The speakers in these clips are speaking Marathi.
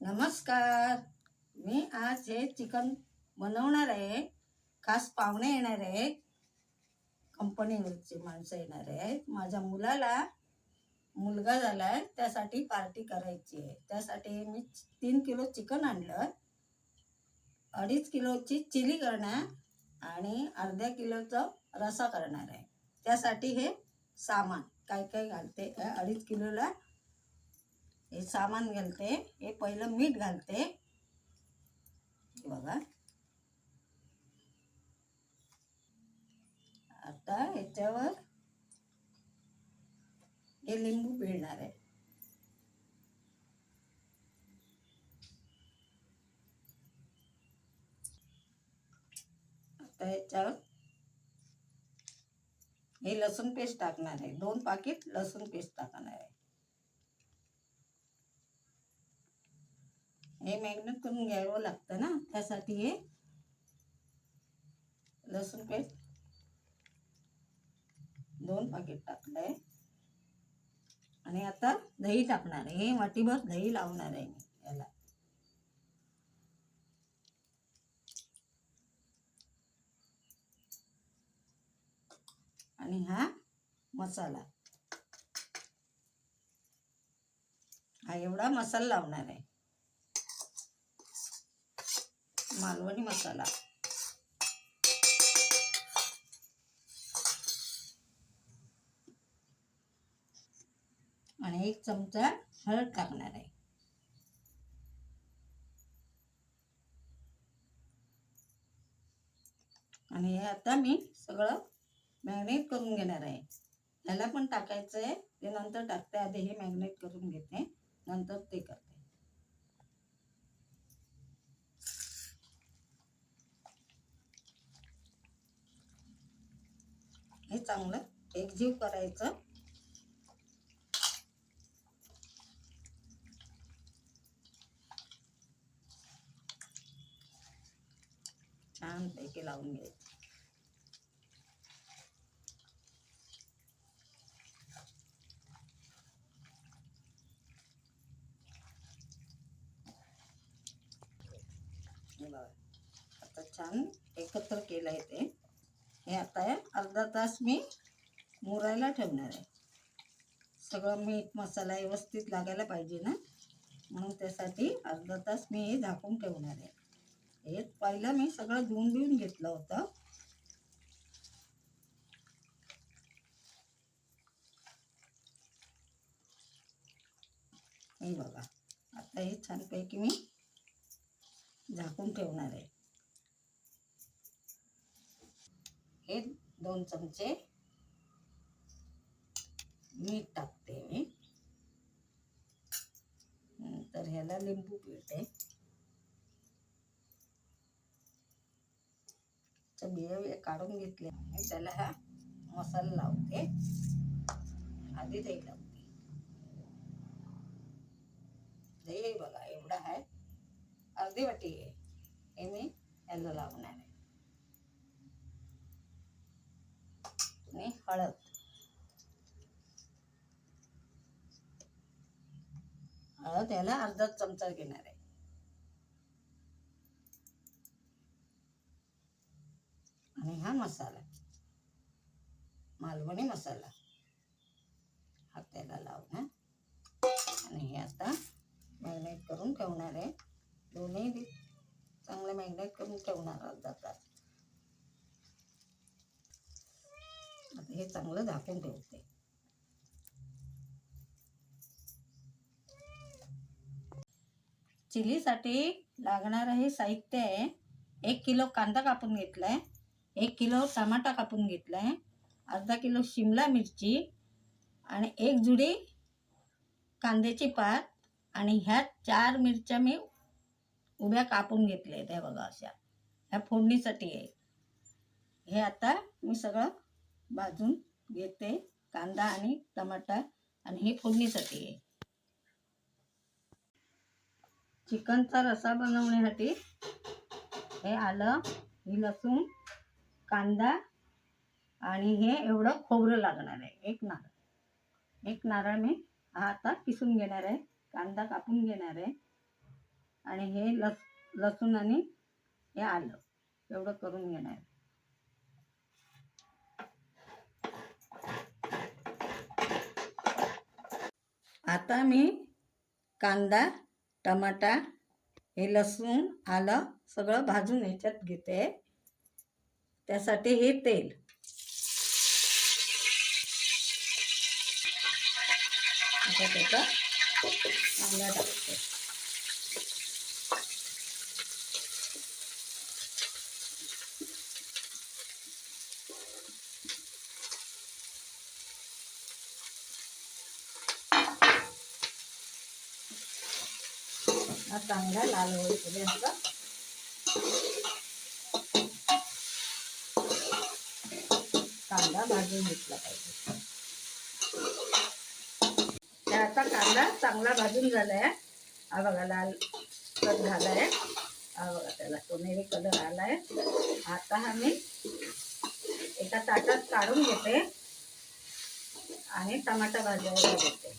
नमस्कार. मी आज हे चिकन बनवणार आहे. खास पाहुणे येणार आहे कंपनीवरची माणसं येणार आहेत. माझ्या मुलाला मुलगा झाला आहे त्यासाठी पार्टी करायची आहे. त्यासाठी मी तीन किलो चिकन आणलं. अडीच किलोची चिली करणार आणि अर्ध्या किलोचा रसा करणार आहे. त्यासाठी हे सामान काय काय घालते? अडीच किलोला हे सामान घालते हे पहिलं मीठ घालते. बघा. आता ह्याच्यावर हे लिंबू पिळणार आहे. आता याच्यावर हे लसूण पेस्ट टाकणार आहे. दोन पाकिट लसूण पेस्ट टाकणार आहे. हे मॅग्नेट करून घ्यावं लागतं ना त्यासाठी हे लसूण पेस्ट दोन पाकिट टाकलंय. आणि आता दही टाकणार आहे हे वाटीभर दही लावणार आहे मी याला. आणि हा मसाला. हा एवढा मसाला लावणार आहे. मालवणी मसाला. आणि एक चमचा हळद टाकणार आहे. आणि हे आता मी सगळं मॅग्नेट करून घेणार आहे. याला पण टाकायचं आहे ते नंतर टाकते. आधी हे मॅग्नेट करून घेते. नंतर ते करते. हे चांगलं एकजीव करायचं. छान पैकी लावून घ्यायचं हे बघा आता छान एकत्र केलं आहे ते हे आता अर्धा तास मी मुरायला ठेवणार आहे. सगळं मीठ मसाला व्यवस्थित लागायला पाहिजे ना? म्हणून त्यासाठी अर्धा तास मी हे झाकून ठेवणार आहे. हे पहिलं मी सगळं धुवून बिवून घेतलं होतं. हे बघा आता हे छानपैकी मी झाकून ठेवणार आहे. हे दोन चमचे मीठ टाकते मी. नंतर ह्याला लिंबू पिळते. बिया बिया काढून घेतले त्याला हा मसाला लावते. आधी दही लावते. दही बघा एवढा आहे. अर्धी वाटी आहे. हे मी याला लावणार आहे. आणि हळद हळद याला अर्धा चमचा घेणार आहे आणि हा मसाला मालवणी मसाला हा त्याला लावणार आणि हे आता मॅग्नेट करून ठेवणार आहे दोन्ही चांगलं चांगले मॅग्नेट करून ठेवणार अर्धा तास आता हे चांगलं झाकून ठेवते. चिलीसाठी लागणारं हे साहित्य आहे. एक किलो कांदा कापून घेतलाय. एक किलो टमाटा कापून घेतलाय. अर्धा किलो शिमला मिरची आणि एक जुडी कांद्याची पात आणि ह्या चार मिरच्या मी उभ्या कापून घेतल्या त्या बघा अशा. ह्या फोडणीसाठी आहे. हे आता मी सगळं भाजून घेते कांदा आणि टमाटा आणि हे फोडणीसाठी. आहे चिकनचा रसा बनवण्यासाठी हे आलं ही लसूण कांदा आणि हे एवढं खोबरं लागणार आहे एक नारळ. एक नारळ मी हा आता किसून घेणार आहे कांदा कापून घेणार आहे. आणि हे लस लसूण आणि हे आलं एवढं करून घेणार आहे. आता मी कांदा टमाटा हे लसूण आलं सगळं भाजून ह्याच्यात घेते. त्यासाठी हे तेल. आता त्याचा कांदा टाकते. हा चांगला लाल होईपर्यंत. कांदा भाजून घेतला पाहिजे. आता कांदा चांगला भाजून झालाय. हा बघा लाल कट झालाय. हा बघा त्याला सोनेरी कलर आलाय. आता हा मी एका ताटात काढून घेते आणि टमाटा भाजायला घेते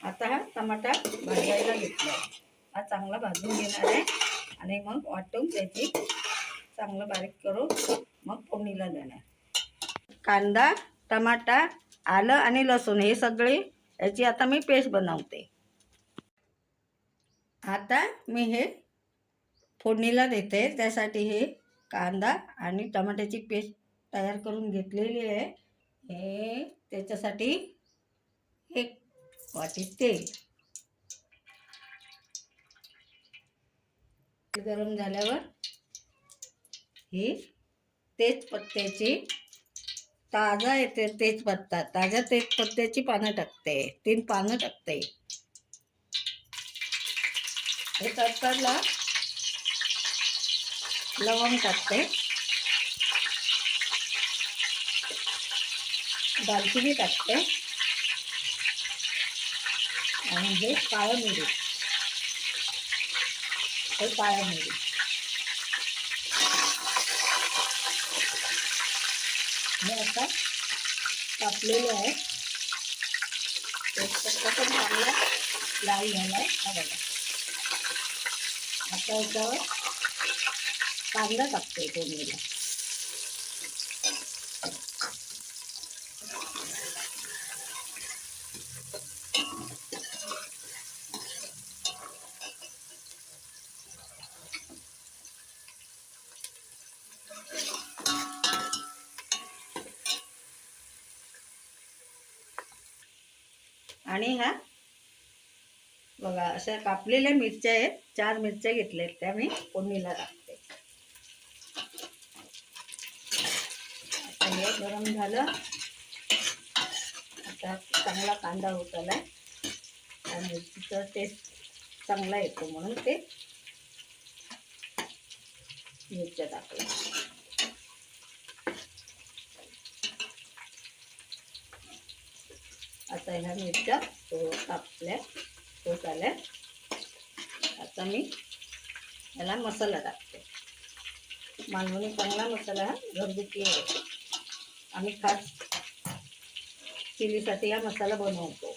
आता हा टमाटा भाजायला घेतला. हा चांगला भाजून घेणार आहे. आणि मग वाटून त्याची चांगलं बारीक करून मग फोडणीला देणार. कांदा टमाटा आलं आणि लसूण हे सगळे याची आता मी पेस्ट बनवते. आता मी हे फोडणीला देते. त्यासाठी हे कांदा आणि टमाट्याची पेस्ट तयार करून घेतलेली आहे. हे त्याच्यासाठी एक वाटीत तेल तेल गरम झाल्यावर ही तेजपत्त्याची ताजा येते तेजपत्ता ताज्या तेजपत्त्याची पानं टाकते. तीन पानं टाकते. हे तडतडला लवंग टाकते. दालचिनी टाकते. आणि हे काळं मिरी हे हे। आता कापलेले आहे तेजपत्ता पण लाल आहे हा बघा आता याच्यावर कांदा टाकते फोडणीला आणि ह्या बघा अशा कापलेल्या मिरच्या आहेत. चार मिरच्या घेतल्या आहेत त्या मी फोडणीला टाकते. हे गरम झालं. आता चांगला कांदा होत आलाय. त्या मिरचीचा टेस्ट चांगला येतो म्हणून ते मिरच्या टाकल्या ह्या मिरच्या तो कापल्या होत आल्या आता मी ह्याला मसाला टाकते मालवणी चांगला मसाला हा घरगुती आहे आम्ही खास चिलीसाठी हा मसाला बनवतो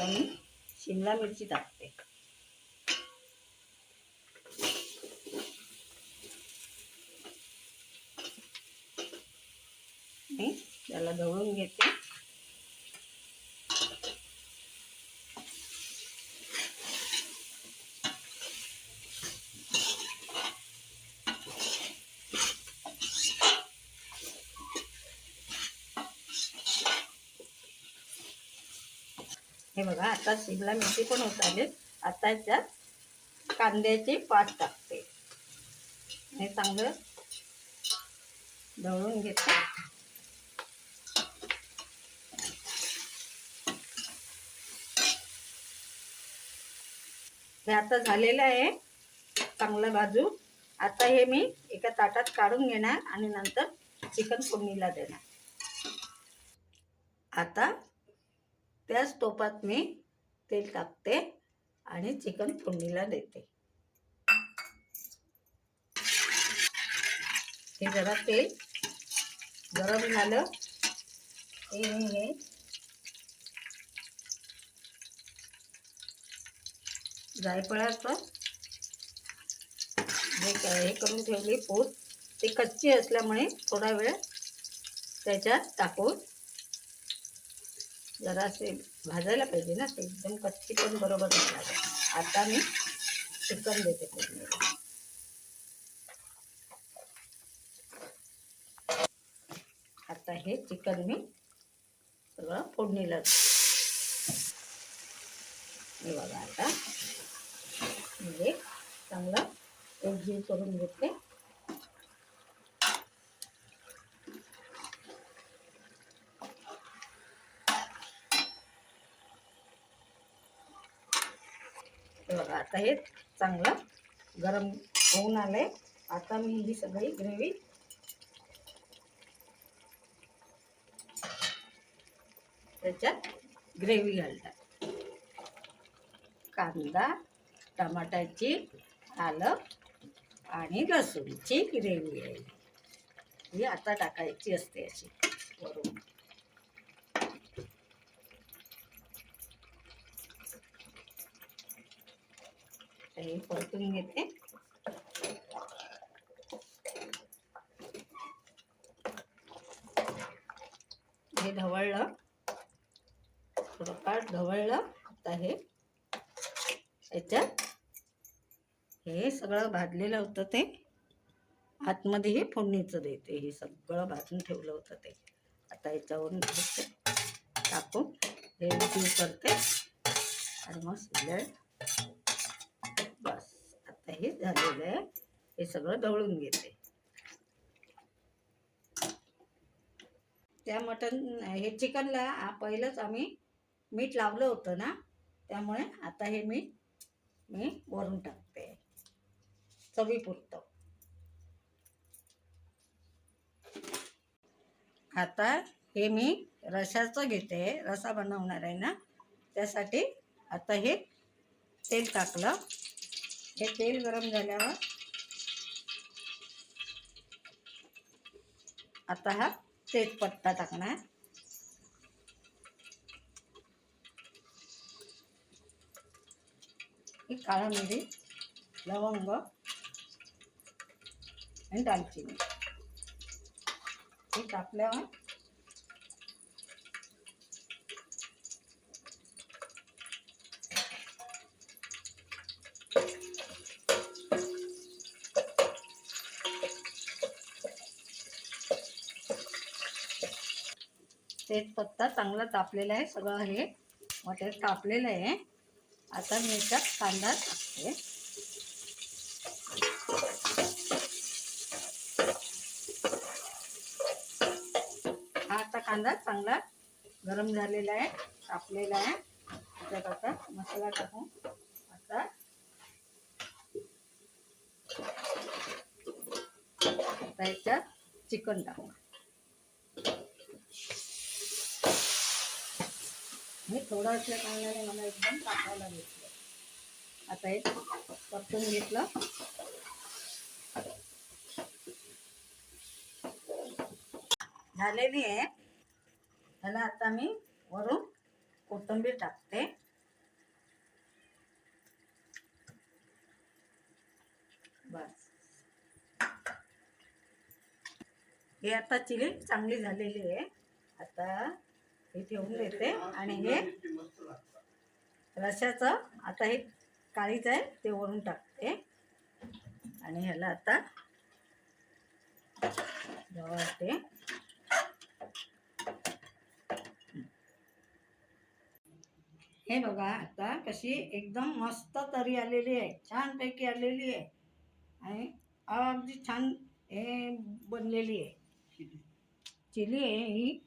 मी शिमला मिरची टाकते त्याला ढवळून घेते. हे बघा आता शिमला मिरची पण होत आले आता याच्यात कांद्याची पात टाकते. हे चांगलं ढवळून घेते. हे आता झालेलं आहे. चांगलं बाजू आता हे मी एका ताटात काढून घेणार आणि नंतर चिकन फोडणीला देणार. आता त्याच टोपात मी तेल टाकते आणि चिकन फोडणीला देते. हे जरा तेल गरम झालं. हे. जायफळाचं जे हे करून ठेवली पूड ती कच्ची असल्यामुळे थोडा वेळ त्याच्यात टाकून जरासे भाजायला पाहिजे ना ते एकदम कच्ची पण बरोबर आता मी चिकन देते आता हे चिकन मी सगळं फोडणीला हे बघा आता. म्हणजे चांगलं एकजीव करून घेतले बघा आता हे चांगलं गरम होऊन आलंय. आता मी ही सगळी ग्रेव्ही त्याच्यात ग्रेव्ही घालतात कांदा टमाट्याची आलं आणि लसूणची ग्रेव्ही आहे. ही आता टाकायची असते अशी. वरून हे परतून घेते. हे ढवळलं. थोडंफार ढवळलं. आता हे याच्यात हे सगळं भाजलेलं होतं ते. आतमध्ये हे फोडणीचं देते हे सगळं भाजून ठेवलं होतं ते. आता याच्यावरून टाकून हे उकळी करते. आणि मग शिजलं बस आता हे झालेलं आहे. हे सगळं दळून घेते. त्या मटन हे चिकनला पहिलंच आम्ही मीठ लावलं होतं ना त्यामुळे आता हे मीठ मी वरून टाकते. चवीपुरतं. आता हे मी रशाचं घेते. रसा बनवणार आहे ना त्यासाठी आता हे तेल टाकलं. हे तेल गरम झाल्यावर आता हा तेजपत्ता टाकणार. काळा मिरी लवंग आणि दालचिनी. हे टाकल्यावर तेजपत्ता चांगला तापलेला आहे सगळं हे मटेरियल तापलेलं आहे. आता मी याच्यात कांदा टाकते. हा आता कांदा चांगला गरम झालेला आहे तापलेला आहे. त्याच्यात आता मसाला टाकू. आता आता याच्यात चिकन टाकू. मी थोडं असल्या कारणाने मला एकदम टाकायला घेतलं आता हे परतून घेतलं. झालेली आहे. त्याला आता मी वरून कोथिंबीर टाकते. बस. हे आता चिली चांगली झालेली आहे. आता हे ठेवून देते. आणि हे रशाचं आता हे काळीच आहे ते वरून टाकते. आणि ह्याला आता ढवळते हे बघा आता कशी एकदम मस्त तरी आलेली आहे छानपैकी आलेली आहे. आणि अगदी छान हे बनलेली आहे. चिली आहे ही.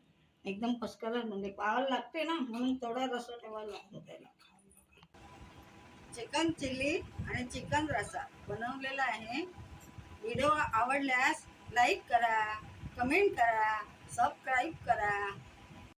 एकदम फसकलर म्हणजे पाहायला लागते ना म्हणून थोडा रसा ठेवायला लागतो त्याला. चिकन चिल्ली आणि चिकन रसा बनवलेला आहे. व्हिडिओ आवडल्यास लाईक करा कमेंट करा सबस्क्राईब करा.